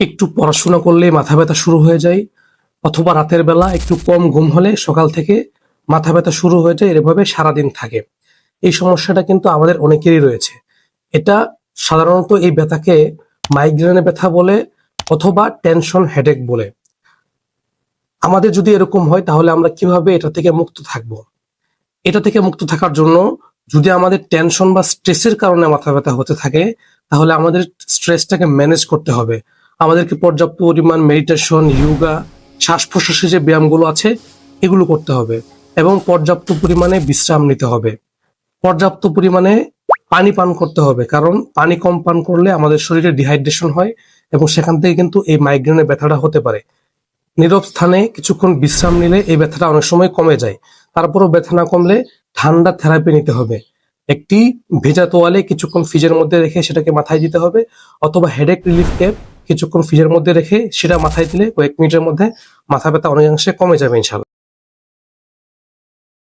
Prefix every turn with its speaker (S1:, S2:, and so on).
S1: একটু পড়াশোনা করলেই মাথা ব্যথা শুরু হয়ে যায়, অথবা রাতের বেলা একটু কম ঘুম হলে সকাল থেকে মাথা ব্যথা শুরু হয়ে যায়, এভাবে সারাদিন থাকে। এই সমস্যাটা কিন্তু আমাদের অনেকেরই রয়েছে। এটা সাধারণত এই ব্যথাকে মাইগ্রেনের ব্যথা বলে অথবা টেনশন হেডেক বলে। আমাদের যদি এরকম হয়, তাহলে আমরা কীভাবে এটা থেকে মুক্ত থাকব? এটা থেকে মুক্ত থাকার জন্য যদি আমাদের টেনশন বা স্ট্রেসের কারণে মাথা ব্যথা হতে থাকে, তাহলে আমাদের স্ট্রেসটাকে ম্যানেজ করতে হবে। আমাদেরকে পর্যাপ্ত পরিমাণ মেডিটেশন ইয়োগা শ্বাস প্রশ্বাসের যে ব্যায়ামগুলো আছে, এগুলো করতে হবে এবং পর্যাপ্ত পরিমাণে বিশ্রাম নিতে হবে। পর্যাপ্ত পরিমাণে পানি পান করতে হবে, কারণ পানি কম পান করলে আমাদের শরীরে ডিহাইড্রেশন হয় এবং সেখান থেকে কিন্তু এই মাইগ্রেনের ব্যথাটা হতে পারে। নীরব স্থানে কিছুক্ষণ বিশ্রাম নিলে এই ব্যথাটা অনেক সময় কমে যায়। তারপরও ব্যথা না কমলে ঠান্ডা থেরাপি নিতে হবে। একটি ভেজা তোয়ালে কিছুক্ষণ ফ্রিজের মধ্যে রেখে সেটাকে মাথায় দিতে হবে অথবা হেডেক রিলিফ ক্যাপ কিছুক্ষণ ফ্রিজের মধ্যে রেখে সেটা মাথায় দিলে কয়েক মিনিটের মধ্যে মাথা ব্যথা অনেকাংশে কমে যাবে ইনশাল্লাহ